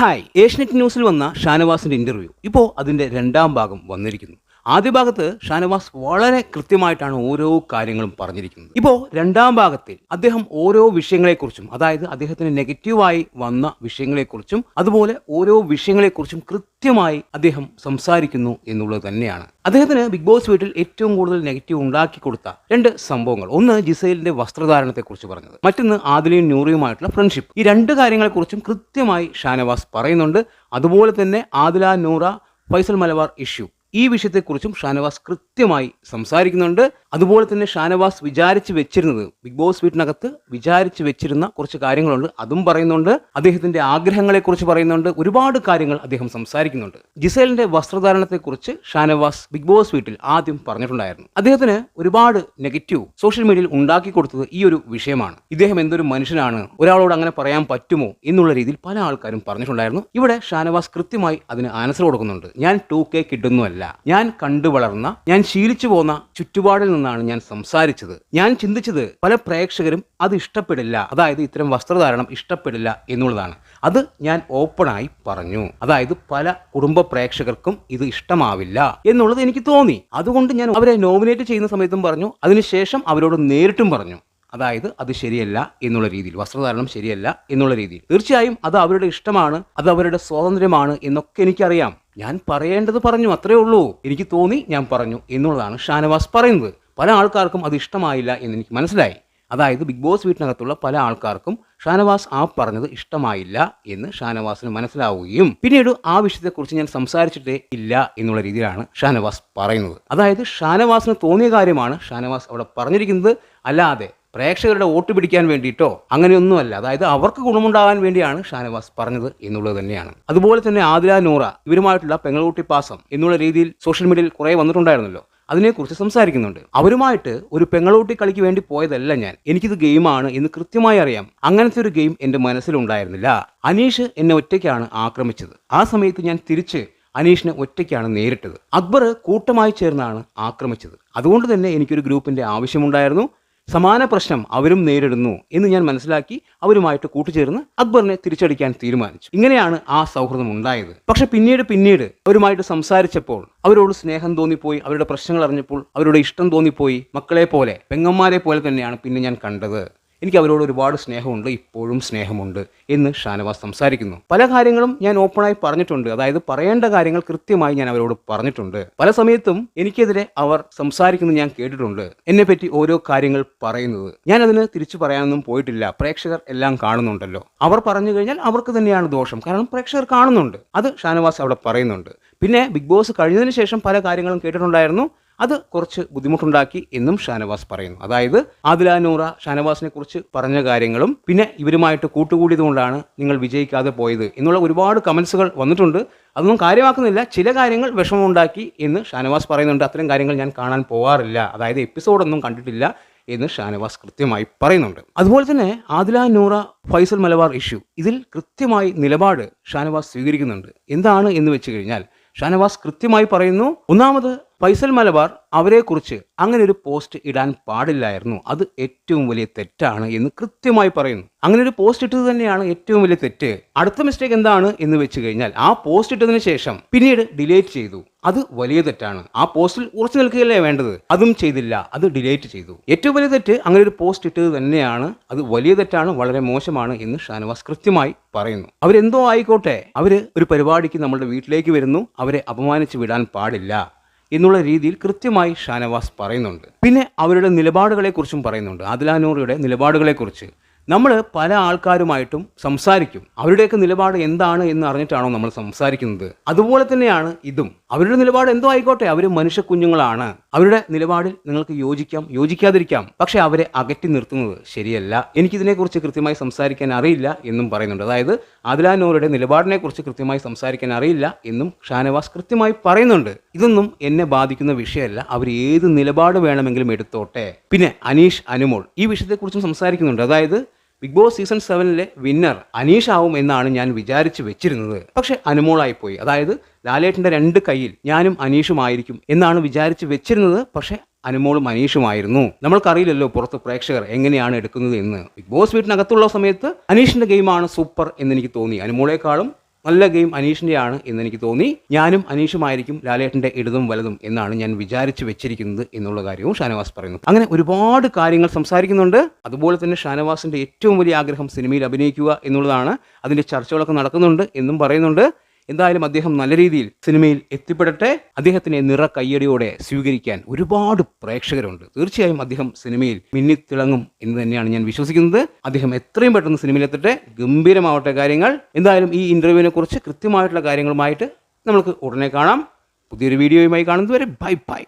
Hi. Asianet ന്യൂസിൽ വന്ന ഷാനവാസിന്റെ interview. ഇപ്പോൾ അതിന്റെ രണ്ടാം ഭാഗം വന്നിരിക്കുന്നു. ആദ്യ ഭാഗത്ത് ഷാനവാസ് വളരെ കൃത്യമായിട്ടാണ് ഓരോ കാര്യങ്ങളും പറഞ്ഞിരിക്കുന്നത്. ഇപ്പോൾ രണ്ടാം ഭാഗത്തിൽ അദ്ദേഹം ഓരോ വിഷയങ്ങളെക്കുറിച്ചും അതായത് അദ്ദേഹത്തിന് നെഗറ്റീവായി വന്ന വിഷയങ്ങളെക്കുറിച്ചും അതുപോലെ ഓരോ വിഷയങ്ങളെക്കുറിച്ചും കൃത്യമായി അദ്ദേഹം സംസാരിക്കുന്നു എന്നുള്ളത് തന്നെയാണ്. അദ്ദേഹത്തിന് ബിഗ് ബോസ് വീട്ടിൽ ഏറ്റവും കൂടുതൽ നെഗറ്റീവ് ഉണ്ടാക്കി കൊടുത്ത രണ്ട് സംഭവങ്ങൾ. ഒന്ന് ജിസൈലിന്റെ വസ്ത്രധാരണത്തെക്കുറിച്ച് പറഞ്ഞത്. മറ്റൊന്ന് ആദിലയും നൂറിയുമായിട്ടുള്ള ഫ്രണ്ട്ഷിപ്പ് ഈ രണ്ട് കാര്യങ്ങളെക്കുറിച്ചും കൃത്യമായി ഷാനവാസ് പറയുന്നുണ്ട്. അതുപോലെ തന്നെ ആദില നൂറ ഫൈസൽ മലബാർ ഇഷ്യൂ ഈ വിഷയത്തെക്കുറിച്ചും ഷാനവാസ് കൃത്യമായി സംസാരിക്കുന്നുണ്ട്. അതുപോലെ തന്നെ ഷാനവാസ് വിചാരിച്ച് വെച്ചിരുന്നത് ബിഗ് ബോസ് വീട്ടിനകത്ത് വിചാരിച്ച് വെച്ചിരുന്ന കുറച്ച് കാര്യങ്ങളുണ്ട്. അതും പറയുന്നുണ്ട് അദ്ദേഹത്തിന്റെ ആഗ്രഹങ്ങളെ കുറിച്ച് പറയുന്നുണ്ട് ഒരുപാട് കാര്യങ്ങൾ അദ്ദേഹം സംസാരിക്കുന്നുണ്ട്. ജിസേലിന്റെ വസ്ത്രധാരണത്തെക്കുറിച്ച് ഷാനവാസ് ബിഗ് ബോസ് വീട്ടിൽ ആദ്യം പറഞ്ഞിട്ടുണ്ടായിരുന്നു. അദ്ദേഹത്തിന് ഒരുപാട് നെഗറ്റീവ് സോഷ്യൽ മീഡിയയിൽ ഉണ്ടാക്കി കൊടുത്തത് ഈ ഒരു വിഷയമാണ്. ഇദ്ദേഹം എന്തൊരു മനുഷ്യനാണ് ഒരാളോട് അങ്ങനെ പറയാൻ പറ്റുമോ എന്നുള്ള രീതിയിൽ പല ആൾക്കാരും പറഞ്ഞിട്ടുണ്ടായിരുന്നു. ഇവിടെ ഷാനവാസ് കൃത്യമായി അതിന് ആൻസർ കൊടുക്കുന്നുണ്ട്. ഞാൻ ടു കെ കിട്ടുന്നുമല്ല ഞാൻ കണ്ടു വളർന്ന ഞാൻ ശീലിച്ചു പോന്ന ചുറ്റുപാടിൽ നിന്നാണ് ഞാൻ സംസാരിച്ചത്. ഞാൻ ചിന്തിച്ചത് പല പ്രേക്ഷകരും അത് ഇഷ്ടപ്പെടില്ല. അതായത് ഇത്തരം വസ്ത്രധാരണം ഇഷ്ടപ്പെടില്ല എന്നുള്ളതാണ്. അത് ഞാൻ ഓപ്പണായി പറഞ്ഞു. അതായത് പല കുടുംബ പ്രേക്ഷകർക്കും ഇത് ഇഷ്ടമാവില്ല എന്നുള്ളത് എനിക്ക് തോന്നി. അതുകൊണ്ട് ഞാൻ അവരെ നോമിനേറ്റ് ചെയ്യുന്ന സമയത്തും പറഞ്ഞു. അതിനുശേഷം അവരോട് നേരിട്ടും പറഞ്ഞു. അതായത് അത് ശരിയല്ല എന്നുള്ള രീതിയിൽ വസ്ത്രധാരണം ശരിയല്ല എന്നുള്ള രീതിയിൽ. തീർച്ചയായും അത് അവരുടെ ഇഷ്ടമാണ് അത് അവരുടെ സ്വാതന്ത്ര്യമാണ് എന്നൊക്കെ എനിക്കറിയാം. ഞാൻ പറയേണ്ടത് പറഞ്ഞു അത്രേ ഉള്ളൂ. എനിക്ക് തോന്നി ഞാൻ പറഞ്ഞു എന്നുള്ളതാണ് ഷാനവാസ് പറയുന്നത്. പല ആൾക്കാർക്കും അത് ഇഷ്ടമായില്ല എന്ന് എനിക്ക് മനസ്സിലായി. അതായത് ബിഗ് ബോസ് വീട്ടിനകത്തുള്ള പല ആൾക്കാർക്കും ഷാനവാസ് ആ പറഞ്ഞത് ഇഷ്ടമായില്ല എന്ന് ഷാനവാസിന് മനസ്സിലാവുകയും പിന്നീട് ആ വിഷയത്തെക്കുറിച്ച് ഞാൻ സംസാരിച്ചിട്ടേ ഇല്ല എന്നുള്ള രീതിയിലാണ് ഷാനവാസ് പറയുന്നത്. അതായത് ഷാനവാസിന് തോന്നിയ കാര്യമാണ് ഷാനവാസ് അവിടെ പറഞ്ഞിരിക്കുന്നത് അല്ലാതെ പ്രേക്ഷകരുടെ വോട്ട് പിടിക്കാൻ വേണ്ടിയിട്ടോ അങ്ങനെയൊന്നുമല്ല. അതായത് അവർക്ക് ഗുണമുണ്ടാകാൻ വേണ്ടിയാണ് ഷാനവാസ് പറഞ്ഞത് എന്നുള്ളത് തന്നെയാണ്. അതുപോലെ തന്നെ ആദില നൂറ ഇവരുമായിട്ടുള്ള പെങ്ങളൂട്ടി പാസം എന്നുള്ള രീതിയിൽ സോഷ്യൽ മീഡിയയിൽ കുറേ വന്നിട്ടുണ്ടായിരുന്നല്ലോ. അതിനെക്കുറിച്ച് സംസാരിക്കുന്നുണ്ട്. അവരുമായിട്ട് ഒരു പെങ്ങളോട്ടി കളിക്ക് വേണ്ടി പോയതല്ല ഞാൻ. എനിക്കിത് ഗെയിമാണ് എന്ന് കൃത്യമായി അറിയാം. അങ്ങനത്തെ ഒരു ഗെയിം എന്റെ മനസ്സിലുണ്ടായിരുന്നില്ല. അനീഷ് എന്നെ ഒറ്റയ്ക്കാണ് ആക്രമിച്ചത്. ആ സമയത്ത് ഞാൻ തിരിച്ച് അനീഷിനെ ഒറ്റയ്ക്കാണ് നേരിട്ടത്. അക്ബർ കൂട്ടമായി ചേർന്നാണ് ആക്രമിച്ചത്. അതുകൊണ്ട് തന്നെ എനിക്കൊരു ഗ്രൂപ്പിന്റെ ആവശ്യമുണ്ടായിരുന്നു. സമാന പ്രശ്നം അവരും നേരിടുന്നു എന്ന് ഞാൻ മനസ്സിലാക്കി അവരുമായിട്ട് കൂട്ടുചേർന്ന് അക്ബറിനെ തിരിച്ചടിക്കാൻ തീരുമാനിച്ചു. ഇങ്ങനെയാണ് ആ സൗഹൃദം ഉണ്ടായത്. പക്ഷെ പിന്നീട് പിന്നീട് അവരുമായിട്ട് സംസാരിച്ചപ്പോൾ അവരോട് സ്നേഹം തോന്നിപ്പോയി അവരുടെ പ്രശ്നങ്ങൾ അറിഞ്ഞപ്പോൾ അവരുടെ ഇഷ്ടം തോന്നിപ്പോയി. മക്കളെ പോലെ പെങ്ങന്മാരെ പോലെ തന്നെയാണ് പിന്നെ ഞാൻ കണ്ടത്. എനിക്ക് അവരോട് ഒരുപാട് സ്നേഹമുണ്ട് ഇപ്പോഴും സ്നേഹമുണ്ട് എന്ന് ഷാനവാസ് സംസാരിക്കുന്നു. പല കാര്യങ്ങളും ഞാൻ ഓപ്പണായി പറഞ്ഞിട്ടുണ്ട്. അതായത് പറയേണ്ട കാര്യങ്ങൾ കൃത്യമായി ഞാൻ അവരോട് പറഞ്ഞിട്ടുണ്ട്. പല സമയത്തും എനിക്കെതിരെ അവർ സംസാരിക്കുന്നത് ഞാൻ കേട്ടിട്ടുണ്ട്. എന്നെപ്പറ്റി ഓരോ കാര്യങ്ങൾ പറയുന്നത്. ഞാൻ അതിന് തിരിച്ചു പറയാനൊന്നും പോയിട്ടില്ല. പ്രേക്ഷകർ എല്ലാം കാണുന്നുണ്ടല്ലോ. അവർ പറഞ്ഞു കഴിഞ്ഞാൽ അവർക്ക് തന്നെയാണ് ദോഷം. കാരണം പ്രേക്ഷകർ കാണുന്നുണ്ട്. അത് ഷാനവാസ് അവിടെ പറയുന്നുണ്ട്. പിന്നെ ബിഗ് ബോസ് കഴിഞ്ഞതിന് ശേഷം പല കാര്യങ്ങളും കേട്ടിട്ടുണ്ടായിരുന്നു. അത് കുറച്ച് ബുദ്ധിമുട്ടുണ്ടാക്കി എന്നും ഷാനവാസ് പറയുന്നു. അതായത് ആദിലാനൂറ ഷാനവാസിനെ കുറിച്ച് പറഞ്ഞ കാര്യങ്ങളും പിന്നെ ഇവരുമായിട്ട് കൂട്ടുകൂടിയതുകൊണ്ടാണ് നിങ്ങൾ വിജയിക്കാതെ പോയത് എന്നുള്ള ഒരുപാട് കമൻസുകൾ വന്നിട്ടുണ്ട്. അതൊന്നും കാര്യമാക്കുന്നില്ല. ചില കാര്യങ്ങൾ വിഷമമുണ്ടാക്കി എന്ന് ഷാനവാസ് പറയുന്നുണ്ട്. അത്തരം കാര്യങ്ങൾ ഞാൻ കാണാൻ പോകാറില്ല അതായത് എപ്പിസോഡൊന്നും കണ്ടിട്ടില്ല എന്ന് ഷാനവാസ് കൃത്യമായി പറയുന്നുണ്ട്. അതുപോലെ തന്നെ ആദില നൂറ ഫൈസൽ മലബാർ ഇഷ്യൂ ഇതിൽ കൃത്യമായി നിലപാട് ഷാനവാസ് സ്വീകരിക്കുന്നുണ്ട്. എന്താണ് എന്ന് വെച്ച് കഴിഞ്ഞാൽ ഷാനവാസ് കൃത്യമായി പറയുന്നു. ഒന്നാമത് ഫൈസൽ മലബാർ അവരെക്കുറിച്ച് അങ്ങനെ ഒരു പോസ്റ്റ് ഇടാൻ പാടില്ലായിരുന്നു. അത് ഏറ്റവും വലിയ തെറ്റാണ് എന്ന് കൃത്യമായി പറയുന്നു. അങ്ങനെ ഒരു പോസ്റ്റ് ഇട്ടത് തന്നെയാണ് ഏറ്റവും വലിയ തെറ്റ്. അടുത്ത മിസ്റ്റേക്ക് എന്താണ് എന്ന് വെച്ച് കഴിഞ്ഞാൽ ആ പോസ്റ്റ് ഇട്ടതിന് ശേഷം പിന്നീട് ഡിലേറ്റ് ചെയ്തു. അത് വലിയ തെറ്റാണ്. ആ പോസ്റ്റിൽ ഉറച്ചു നിൽക്കുകയല്ലേ വേണ്ടത്? അതും ചെയ്തില്ല. അത് ഡിലേറ്റ് ചെയ്തു. ഏറ്റവും വലിയ തെറ്റ് അങ്ങനെ ഒരു പോസ്റ്റ് ഇട്ടത് തന്നെയാണ്. അത് വലിയ തെറ്റാണ് വളരെ മോശമാണ് എന്ന് ഷാനവാസ് കൃത്യമായി പറയുന്നു. അവരെന്തോ ആയിക്കോട്ടെ. അവർ ഒരു പരിപാടിക്ക് നമ്മളുടെ വീട്ടിലേക്ക് വരുന്നു. അവരെ അപമാനിച്ച് വിടാൻ പാടില്ല. എന്നുള്ള രീതിയിൽ കൃത്യമായി ഷാനവാസ് പറയുന്നുണ്ട്. പിന്നെ അവരുടെ നിലപാടുകളെക്കുറിച്ചും പറയുന്നുണ്ട്. അദിലാനൂറിയുടെ നിലപാടുകളെക്കുറിച്ച്. നമ്മൾ പല ആൾക്കാരുമായിട്ടും സംസാരിക്കും. അവരുടെയൊക്കെ നിലപാട് എന്താണ് എന്ന് അറിഞ്ഞിട്ടാണോ നമ്മൾ സംസാരിക്കുന്നത്. അതുപോലെ തന്നെയാണ് ഇതും. അവരുടെ നിലപാട് എന്തോ ആയിക്കോട്ടെ. അവർ മനുഷ്യ കുഞ്ഞുങ്ങളാണ് അവരുടെ നിലപാടിൽ നിങ്ങൾക്ക് യോജിക്കാം യോജിക്കാതിരിക്കാം. പക്ഷെ അവരെ അകറ്റി നിർത്തുന്നത് ശരിയല്ല. എനിക്കിതിനെക്കുറിച്ച് കൃത്യമായി സംസാരിക്കാൻ അറിയില്ല എന്നും പറയുന്നുണ്ട്. അതായത് ആദിലാനൂറുടെ നിലപാടിനെക്കുറിച്ച് കൃത്യമായി സംസാരിക്കാൻ അറിയില്ല എന്നും ഷാനവാസ് കൃത്യമായി പറയുന്നുണ്ട്. ഇതൊന്നും എന്നെ ബാധിക്കുന്ന വിഷയമല്ല. അവർ ഏത് നിലപാട് വേണമെങ്കിലും എടുത്തോട്ടെ. പിന്നെ അനീഷ് അനുമോൾ ഈ വിഷയത്തെക്കുറിച്ചും സംസാരിക്കുന്നുണ്ട്. അതായത് ബിഗ് ബോസ് സീസൺ സെവനിലെ വിന്നർ അനീഷ് ആവും എന്നാണ് ഞാൻ വിചാരിച്ചു വെച്ചിരുന്നത്. പക്ഷെ അനുമോളായിപ്പോയി. അതായത് ലാലേട്ടന്റെ രണ്ട് കയ്യിൽ ഞാനും അനീഷുമായിരിക്കും എന്നാണ് വിചാരിച്ചു വെച്ചിരുന്നത്. പക്ഷെ അനുമോളും അനീഷുമായിരുന്നു. നമ്മൾക്കറിയില്ലല്ലോ പുറത്ത് പ്രേക്ഷകർ എങ്ങനെയാണ് എടുക്കുന്നത് എന്ന്. ബിഗ് ബോസ് വീട്ടിനകത്തുള്ള സമയത്ത് അനീഷിന്റെ ഗെയിമാണ് സൂപ്പർ എന്ന് എനിക്ക് തോന്നി. അനുമോളേക്കാളും നല്ല ഗെയിം അനീഷിന്റെയാണ് എന്ന് എനിക്ക് തോന്നി. ഞാനും അനീഷുമായിരിക്കും ലാലേട്ടന്റെ ഇടതും വലതും എന്നാണ് ഞാൻ വിചാരിച്ചു വെച്ചിരിക്കുന്നത് എന്നുള്ള കാര്യവും ഷാനവാസ് പറയുന്നു. അങ്ങനെ ഒരുപാട് കാര്യങ്ങൾ സംസാരിക്കുന്നുണ്ട്. അതുപോലെ തന്നെ ഷാനവാസിന്റെ ഏറ്റവും വലിയ ആഗ്രഹം സിനിമയിൽ അഭിനയിക്കുക എന്നുള്ളതാണ്. അതിന്റെ ചർച്ചകളൊക്കെ നടക്കുന്നുണ്ട് എന്നും പറയുന്നുണ്ട്. എന്തായാലും അദ്ദേഹം നല്ല രീതിയിൽ സിനിമയിൽ എത്തിപ്പെടട്ടെ. അദ്ദേഹത്തിനെ നിറ കയ്യടിയോടെ സ്വീകരിക്കാൻ ഒരുപാട് പ്രേക്ഷകരുണ്ട്. തീർച്ചയായും അദ്ദേഹം സിനിമയിൽ മിന്നിത്തിളങ്ങും എന്ന് തന്നെയാണ് ഞാൻ വിശ്വസിക്കുന്നത്. അദ്ദേഹം എത്രയും പെട്ടെന്ന് സിനിമയിൽ എത്തട്ടെ ഗംഭീരമാവട്ടെ കാര്യങ്ങൾ. എന്തായാലും ഈ ഇന്റർവ്യൂവിനെ കുറിച്ച് കൃത്യമായിട്ടുള്ള കാര്യങ്ങളുമായിട്ട് നമുക്ക് ഉടനെ കാണാം. പുതിയൊരു വീഡിയോയുമായി കാണുന്നതുവരെ ബൈ ബൈ.